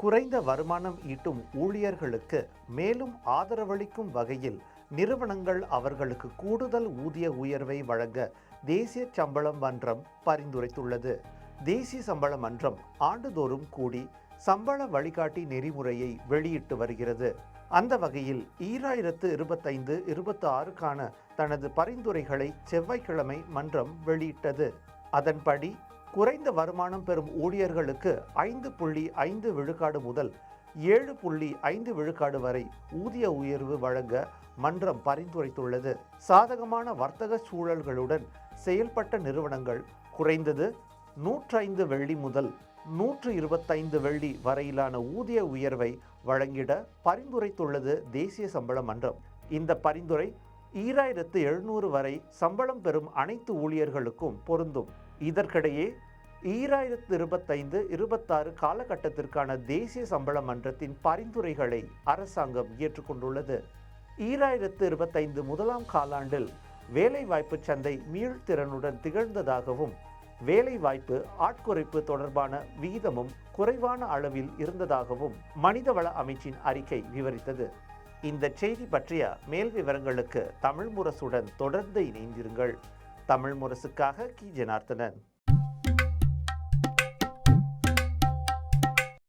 குறைந்த வருமானம் ஈட்டும் ஊழியர்களுக்கு மேலும் ஆதரவளிக்கும் வகையில் நிறுவனங்கள் அவர்களுக்கு கூடுதல் ஊதிய உயர்வை வழங்க தேசிய சம்பள மன்றம் பரிந்துரைத்துள்ளது. தேசிய சம்பள மன்றம் ஆண்டுதோறும் கூடி சம்பள வழிகாட்டி நெறிமுறையை வெளியிட்டு வருகிறது. அந்த வகையில் ஈராயிரத்து இருபத்தைந்து இருபத்தி ஆறுக்கான தனது பரிந்துரைகளை செவ்வாய்க்கிழமை மன்றம் வெளியிட்டது. அதன்படி குறைந்த வருமானம் பெறும் ஊழியர்களுக்கு ஐந்து புள்ளி ஐந்து விழுக்காடு முதல் ஏழு புள்ளி ஐந்து விழுக்காடு வரை ஊதிய உயர்வு வழங்க மன்றம் பரிந்துரைத்துள்ளது. சாதகமான வர்த்தக சூழல்களுடன் செயல்பட்ட நிறுவனங்கள் குறைந்தது நூற்றைந்து வெள்ளி முதல் நூற்று இருபத்தைந்து வெள்ளி வரையிலான ஊதிய உயர்வை வழங்கிட பரிந்துரைத்துள்ளது தேசிய சம்பள மன்றம். இந்த பரிந்துரை ஈராயிரத்து எழுநூறு வரை சம்பளம் பெறும் அனைத்து ஊழியர்களுக்கும் பொருந்தும். இதற்கிடையே ஈராயிரத்து இருபத்தைந்து இருபத்தாறு காலகட்டத்திற்கான தேசிய சம்பள மன்றத்தின் பரிந்துரைகளை அரசாங்கம் ஏற்றுக்கொண்டுள்ளது. ஈராயிரத்து இருபத்தைந்து முதலாம் காலாண்டில் வேலைவாய்ப்பு சந்தை மீள்திறனுடன் திகழ்ந்ததாகவும் வேலைவாய்ப்பு ஆட்குறைப்பு தொடர்பான விகிதமும் குறைவான அளவில் இருந்ததாகவும் மனிதவள அமைச்சின் அறிக்கை விவரித்தது. இந்த செய்தி பற்றிய மேல் விவரங்களுக்கு தமிழ் முரசுடன் தொடர்ந்து இணைந்திருங்கள். தமிழ் முரசுக்காக கி. ஜனார்த்தனன்.